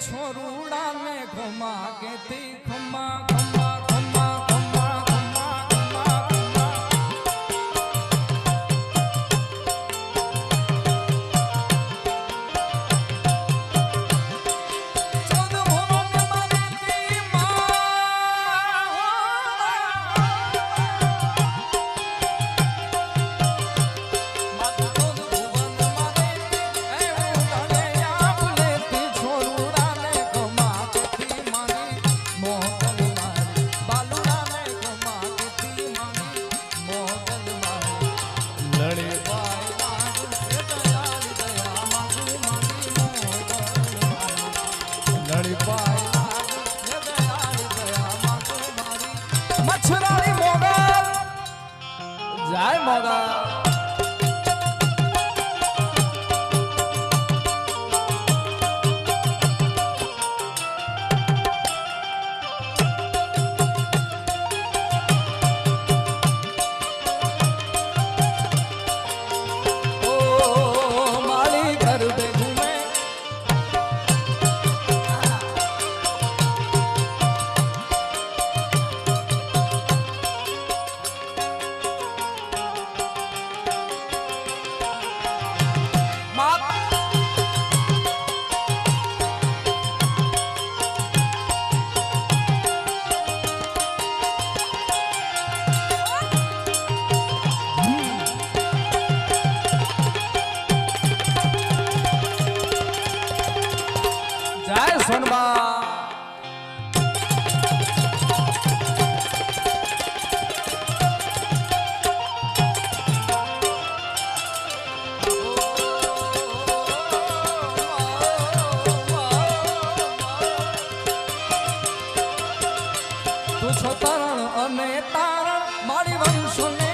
છોરુડા ને ખમા ખમા ખમા 猫的 સોનબા તારણ અને તારણ મારી વંશ